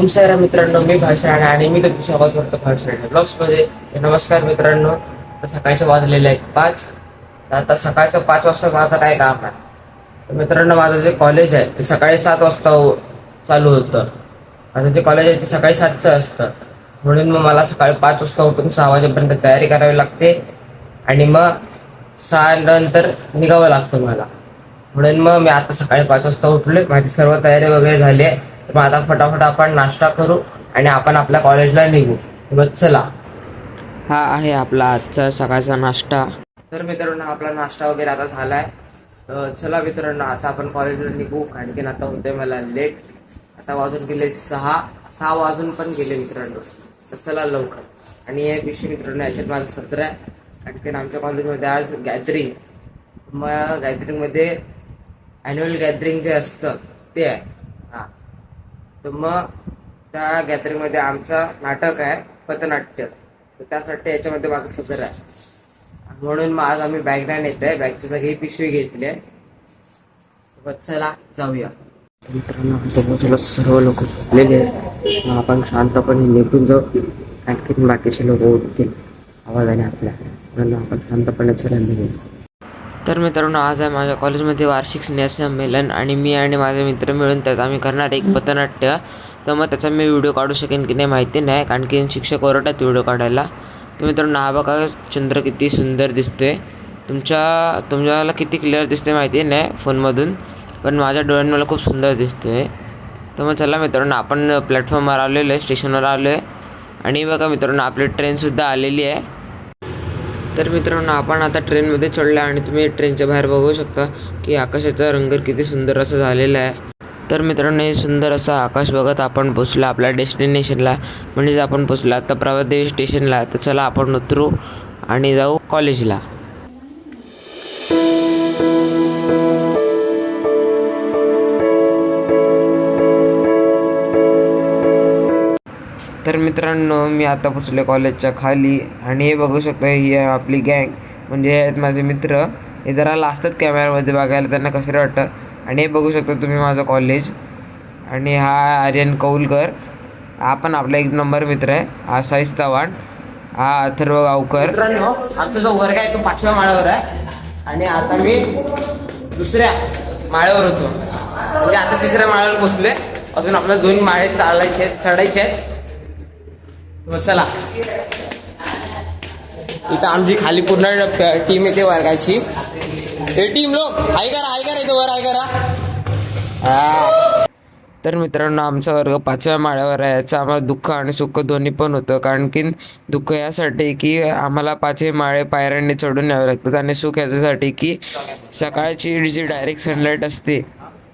ओम मित्रांनो मी भाषण आणि मी तुमचं स्वागत करतो भाषण ब्लॉग्समध्ये नमस्कार मित्रांनो सकाळचे वाजलेले आहेत पाच. आता सकाळचं पाच वाजता माझं काय काम आहे? तर मित्रांनो माझं जे कॉलेज आहे ते सकाळी सात वाजता हो- चालू होतं. माझं जे कॉलेज आहे ते सकाळी सातचं असतं. म्हणून मग मला सकाळी पाच वाजता उठून सहा वाजेपर्यंत तयारी करावी लागते. आणि मग सहा नंतर निघावं लागतं मला. म्हणून मग मी आता सकाळी पाच वाजता उठलोय. माझी सर्व तयारी वगैरे झाली आहे. तर मग आता फटाफट आपण नाश्ता करू आणि आपण आपल्या कॉलेजला निघू. मग चला. हा आहे आपला आजचा सकाळचा नाश्ता. तर मित्रांनो आपला नाश्ता वगैरे आता झालाय. चला मित्रांनो आता आपण कॉलेजला निघू. आणखीन आता होते मला लेट. आता वाजून गेले सहा. सहा वाजून पण गेले मित्रांनो. तर चला लवकर. आणि हे विषय मित्रांनो याच्यात माझं सत्र आहे. आणखीन आमच्या कॉलेजमध्ये आज गॅदरिंग मग गॅदरिंगमध्ये अॅन्युअल गॅदरिंग जे असतं ते आहे. तर मग त्या गॅदरिंगमध्ये आमचा नाटक आहे पथनाट्य. तर त्यासाठी याच्यामध्ये माझं सदर आहे. म्हणून मग आज आम्ही बॅग नाही येत आहे बॅगची जागी पिशवी घेतली आहे. चला जाऊया. मित्रांनो आजूबाजूला सर्व लोक झोपलेले आहेत. मग आपण शांतपणे निघून जाऊ. आणखीन बाकीचे लोक उठतील. आवाजाने आपल्या. म्हणून आपण शांतपणे चला निघू तर मित्रांनो आज आहे माझ्या कॉलेजमध्ये वार्षिक स्नेहसंमेलन आणि मी आणि माझे मित्र मिळून त्यात आम्ही करणार एक पथनाट्य. तर मग त्याचा मी व्हिडिओ काढू शकेन की नाही माहिती नाही कारण की शिक्षक ओरडतात व्हिडिओ काढायला. तर मित्रांनो हा बघा चंद्र किती सुंदर दिसतोय. तुमच्या तुमच्याला किती क्लिअर दिसते माहिती नाही फोनमधून पण माझ्या डोळ्यांना मला खूप सुंदर दिसतोय. तर मग चला मित्रांनो आपण प्लॅटफॉर्मवर आलेलो आहे स्टेशनवर आलो आहे आणि बघा मित्रांनो आपली ट्रेनसुद्धा आलेली आहे. तर मित्रांनो आपण आता ट्रेनमध्ये चढलो आणि तुम्ही ट्रेनच्या बाहेर बघू शकता की आकाशाचा रंग किती सुंदर असं झालेला आहे. तर मित्रांनो हे सुंदर असं आकाश बघत आपण पोचलो आपल्या डेस्टिनेशनला. म्हणजेच आपण पोचलो आता प्रभादेवी स्टेशनला तर चला आपण उतरू आणि जाऊ कॉलेजला. तर मित्रांनो मी आता पोचले कॉलेजच्या खाली आणि हे बघू शकतो ही आहे आपली गँग. म्हणजे हे आहेत माझे मित्र. हे जरा लाजतात कॅमेऱ्यामध्ये बघायला त्यांना कसं वाटतं. आणि हे बघू शकता तुम्ही माझं कॉलेज. आणि हा आर्यन कौलकर. हा पण आपला एक नंबर मित्र आहे. हा साईस चव्हाण. हा अथर्व गावकर. आमचा जो वर्ग आहे तो पाचव्या माळ्यावर आहे. आणि आता मी दुसऱ्या माळ्यावर होतो. म्हणजे आता तिसऱ्या माळ्यावर पोचलोय. अजून आपल्याला दोन माळे चालायचे आहेत चढायचे आहेत. चला. इथं आमची खाली पूर्ण टीम येते वर्गाची. हे टीम लोक हाय करा हाय करा इथं वर हाय करा तर मित्रांनो आमचा वर्ग पाचव्या माळ्यावर आहे. याचं आम्हाला दुःख आणि सुख दोन्ही पण होतं. कारण की दुःख यासाठी की आम्हाला पाचवे माळे पायऱ्यांनी चढून यावे लागतात. आणि सुख याच्यासाठी की सकाळची जी डायरेक्ट सनलाईट असते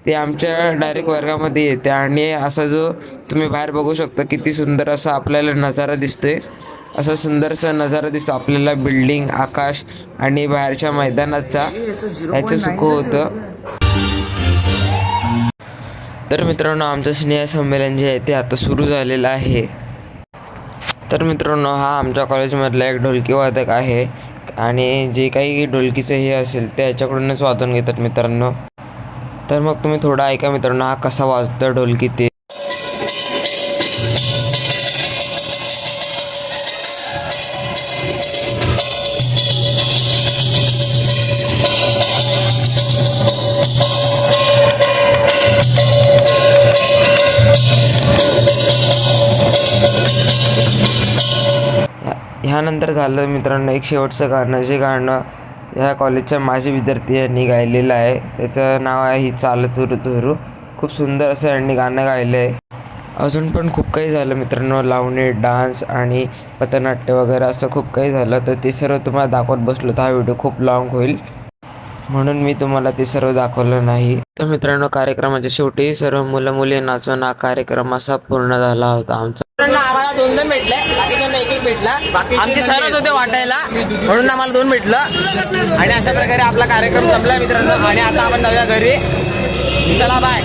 ते आमच्या डायरेक्ट वर्गामध्ये येते आणि असा जो तुम्ही बाहेर बघू शकता किती सुंदर असा आपल्याला नजारा दिसतोय. असा सुंदरसा नजारा दिसतो आपल्याला बिल्डिंग आकाश आणि बाहेरच्या मैदानाचा. ह्याचं सुख होतं. तर मित्रांनो आमचं स्नेह संमेलन जे आहे ते आता सुरू झालेलं आहे. तर मित्रांनो हा आमच्या कॉलेजमधला एक ढोलकी वादक आहे. आणि जे काही ढोलकीचं हे असेल ते याच्याकडूनच वाजवून घेतात मित्रांनो. तर मग तुम्ही थोडं ऐका मित्रांनो हा कसा वाजतो ढोलकी ते. ह्यानंतर झालं मित्रांनो एक शेवटचं गाणं जे गाणं ह्या कॉलेजच्या माझे विद्यार्थी यांनी गायलेलं आहे. त्याचं नाव आहे ही चालत हुरू तुहरू खूप सुंदर असं यांनी गाणं गायलं आहे अजून पण खूप काही झालं मित्रांनो. लावणी डान्स आणि पथनाट्य वगैरे असं खूप काही झालं. तर ते सर्व तुम्हाला दाखवत बसलो तर हा व्हिडिओ खूप लाँग होईल. म्हणून मी तुम्हाला ते सर्व दाखवलं नाही. तर मित्रांनो कार्यक्रमाच्या शेवटी सर्व मुलं मुली नाचून हा कार्यक्रम असा पूर्ण झाला होता आमचा. आम्हाला दोन दोन भेटले बाकीच्यांना एक एक भेटला. आमचे सरच होते वाटायला म्हणून आम्हाला दोन भेटलं. आणि अशा प्रकारे आपला कार्यक्रम संपला मित्रांनो. आणि आता आपण जाऊया घरी. चला बाय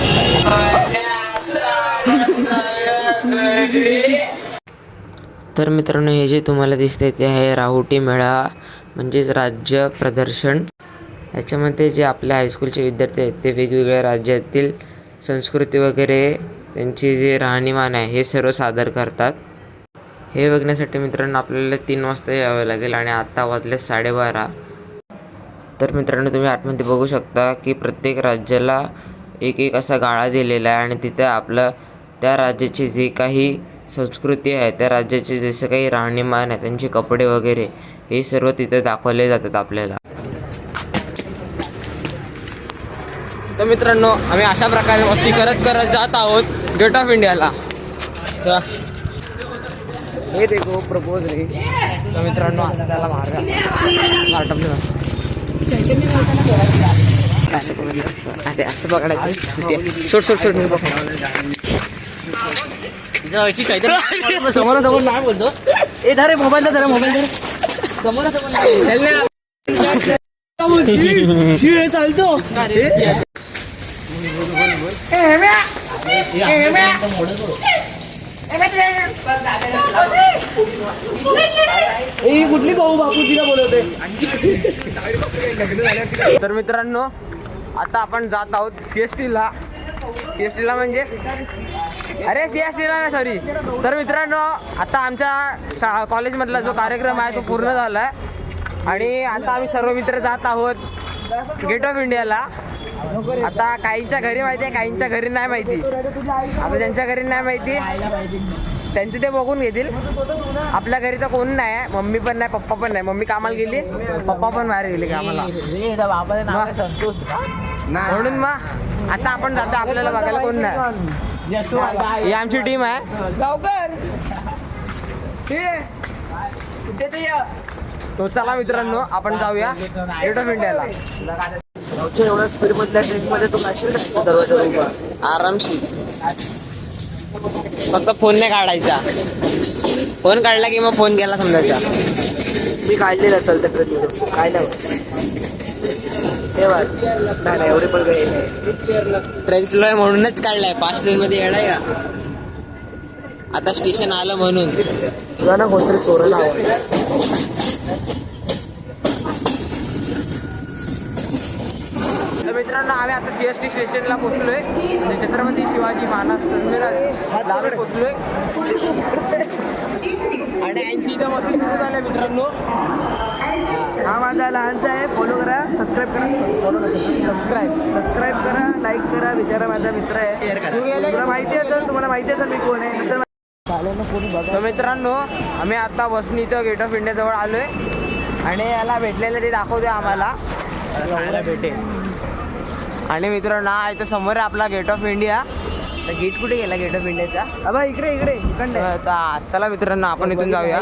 तर मित्रांनो हे जे तुम्हाला दिसते ते आहे राहुटी मेळा म्हणजेच राज्य प्रदर्शन. याच्यामध्ये जे आपल्या हायस्कूलचे विद्यार्थी आहेत ते वेगवेगळ्या राज्यातील संस्कृती वगैरे त्यांची जे राहणीमान आहे हे सर्व सादर करतात. हे बघण्यासाठी मित्रांनो आपल्याला तीन वाजता यावं लागेल आणि आत्ता वाजले साडेबारा. तर मित्रांनो तुम्ही आतमध्ये बघू शकता की प्रत्येक राज्याला एक एक असा गाळा दिलेला आहे आणि तिथे आपलं त्या राज्याची जी काही संस्कृती आहे त्या राज्याचे जसं काही राहणीमान आहे त्यांचे कपडे वगैरे हे सर्व तिथे दाखवले जातात आपल्याला. तर मित्रांनो आम्ही अशा प्रकारे मस्ती करत करत जात आहोत. गेट ऑफ इंडियाला हे देखो प्रपोज रे. तर मित्रांनो आता त्याला मार्ग मार्ग असं पकडायचं अरे असं पकडायचं. ते- सोड सोड सोड मी समोर समोर नाही बोलतो. ए धरे मोबाईल धरे मोबाईल धरे. समोर समोर चालतो. ए कुठली भाऊ बापूजीला बोलवते तर मित्रांनो आता आपण जात आहोत सी एस टीला सी एस टीला म्हणजे? अरे सी एस टीला नाही सॉरी तर मित्रांनो आता आमच्या कॉलेजमधला जो कार्यक्रम आहे तो पूर्ण झाला आहे आणि आता आम्ही सर्व मित्र जात आहोत गेट ऑफ इंडियाला आता काहींच्या घरी माहिती आहे काहींच्या घरी नाही माहिती. आता ज्यांच्या घरी नाही माहिती त्यांचे ते बघून घेतील. आपल्या घरी तर कोण नाही आहे मम्मी पण नाही पप्पा पण नाही. मम्मी कामाला गेली पप्पा पण बाहेर गेले कामाला. म्हणून मग आता आपण जातो आपल्याला बघायला कोण नाही. ही आमची टीम आहे. तो चला मित्रांनो आपण जाऊया. गेट ऑफ इंडियाला गावच्या एवढ्या स्पीड मधल्या ट्रेन मध्ये तो काशील दरवाजा उभा आरामशीर. फक्त फोन नाही काढायचा. फोन काढला की मग फोन गेला समजायचा. मी काढलेला चालतं ट्रेन काय नाही तेव्हा नाही नाही एवढे पण काही नाही. ट्रेन स्लो आहे म्हणूनच काढलाय. फास्ट ट्रेन मध्ये येणार का? आता स्टेशन आलं म्हणून. तुला ना कोणतरी चोरायला आवाज तर मित्रांनो आम्ही आता सी एस टी स्टेशनला पोहोचलोय. म्हणजे छत्रपती शिवाजी महाराज टर्मिनल लाल पोहोचलोय. आणि ऐंशी इथं मस्ती सुरू झाल्या मित्रांनो. हा माझा लहानसा आहे. फॉलो करा सबस्क्राईब करा. फॉलो सबस्क्राईब सबस्क्राईब करा लाईक करा विचारा माझा मित्र आहे. करा. तुला माहिती असेल तुम्हाला माहिती असेल मी कोण आहे. नसेल तर मित्रांनो आम्ही आता बसनी इथं गेट ऑफ इंडिया जवळ आलोय. आणि याला भेटलेलं ते दाखवते आम्हाला. भेटेल. आणि मित्रांनो हा इथं समोर आहे आपला गेट ऑफ इंडिया तर गेट कुठे गेला गेट ऑफ इंडियाचा अबा इकडे इकडे इकडे. चला मित्रांनो आपण इथून जाऊया.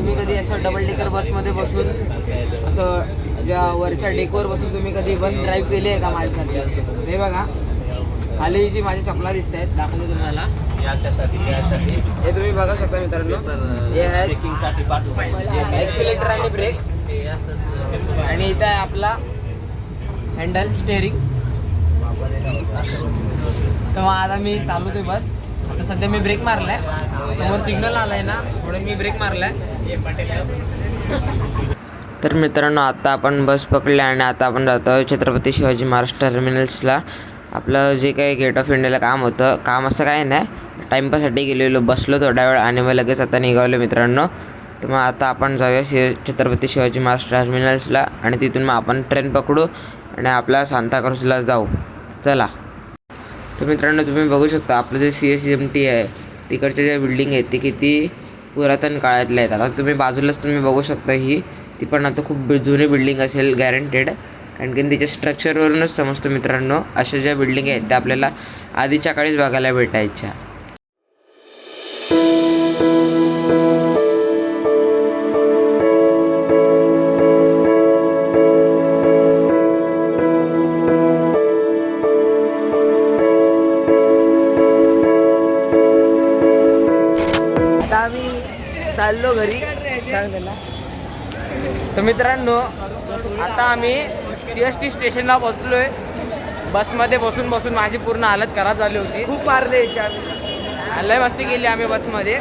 तुम्ही कधी असं डबल डेकर बसमध्ये बसून असं ज्या वरच्या डेकवर बसून तुम्ही कधी बस ड्राईव्ह केली आहे का माझ्यासाठी? हे बघा. खाली जी माझी चपला दिसत आहेत दाखवतो तुम्हाला. हे तुम्ही बघा शकता मित्रांनो. हे आहेत एक्सिलेटर आणि ब्रेक आणि इथं आहे आपला हँडल स्टेअरिंग तर मग आता मी चालवतोय बस तर सध्या मी ब्रेक मारलाय. समोर सिग्नल आलाय ना म्हणून मी ब्रेक मारलाय. तर मित्रांनो आता आपण बस पकडली आणि आता आपण जातो छत्रपती शिवाजी महाराज टर्मिनल्सला आपलं जे काही गेट ऑफ इंडियाला काम होतं काम असं काही नाही. टाईमपाससाठी गेलेलो बसलो थोडा वेळ आणि मग लगेच आता निघालो मित्रांनो. तर मग आता आपण जाऊया शि छत्रपती शिवाजी महाराज टर्मिनल्सला आणि तिथून मग आपण ट्रेन पकडू आणि आपल्या सांताक्रूजला जाऊ. चला. तर मित्रांनो तुम्ही बघू शकता आपलं जे सी एस एम टी आहे तिकडच्या ज्या बिल्डिंग आहेत ती किती पुरातन काळातल्या आहेत. आता तुम्ही बाजूलाच तुम्ही बघू शकता ही. ती पण आता खूप जुनी बिल्डिंग असेल गॅरंटेड कारण की तिच्या स्ट्रक्चरवरूनच समजतं मित्रांनो अशा ज्या बिल्डिंग आहेत त्या आपल्याला आधीच्या काळीच बघायला भेटायच्या. घरी. सांग त्याला. तर मित्रांनो आता आम्ही सी एस टी स्टेशनला पोहोचलोय. बसमध्ये बसून बसून माझी पूर्ण हालत खराब झाली होती. खूप मारले लय मस्ती केली आम्ही बसमध्ये.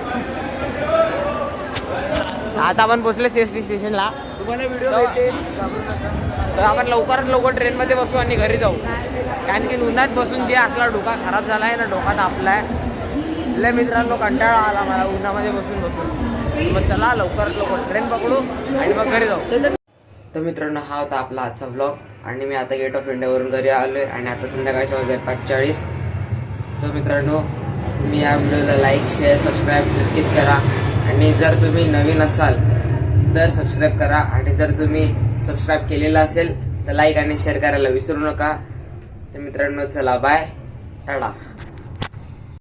आता आपण पोहोचलो सी एस टी स्टेशनला तुम्हाला व्हिडिओ तर आपण लवकरात लवकर ट्रेनमध्ये बसू आणि घरी जाऊ. कारण की उन्हात बसून जे असला डोका खराब झाला आहे ना डोका तापला आहे लय मित्रांनो कंटाळा आला मला उन्हामध्ये बसून बसून. मग चला लवकरात लवकर ट्रेन पकडू आणि मग घरी जाऊ. तर मित्रांनो हा होता आपला आजचा ब्लॉग आणि मी आता गेट ऑफ इंडियावरून घरी आलोय आणि आता संध्याकाळच्या वाजत पाच चाळीस तर मित्रांनो तुम्ही या व्हिडिओला लाईक शेअर सबस्क्राईब नक्कीच करा. आणि जर तुम्ही नवीन असाल तर सबस्क्राईब करा. आणि जर तुम्ही सबस्क्राईब केलेलं असेल तर लाईक आणि शेअर करायला विसरू नका. तर मित्रांनो चला बाय टाटा.